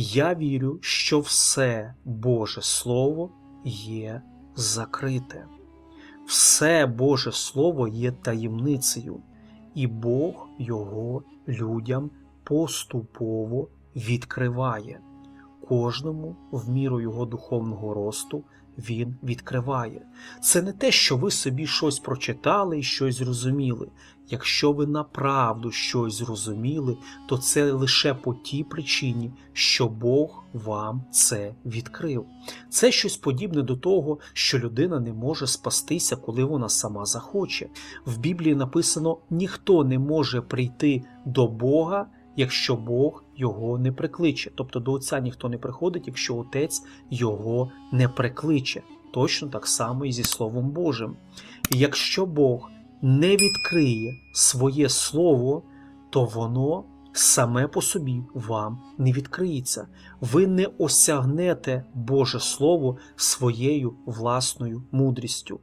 Я вірю, що все Боже Слово є закрите. Все Боже Слово є таємницею, і Бог його людям поступово відкриває. Кожному в міру його духовного росту він відкриває. Це не те, що ви собі щось прочитали і щось зрозуміли. Якщо ви направду щось зрозуміли, то це лише по тій причині, що Бог вам це відкрив. Це щось подібне до того, що людина не може спастися, коли вона сама захоче. В Біблії написано: ніхто не може прийти до Бога, якщо Бог його не прикличе. Тобто до Отця ніхто не приходить, якщо Отець його не прикличе. Точно так само і зі Словом Божим. Якщо Бог не відкриє своє Слово, то воно саме по собі вам не відкриється. Ви не осягнете Боже Слово своєю власною мудрістю.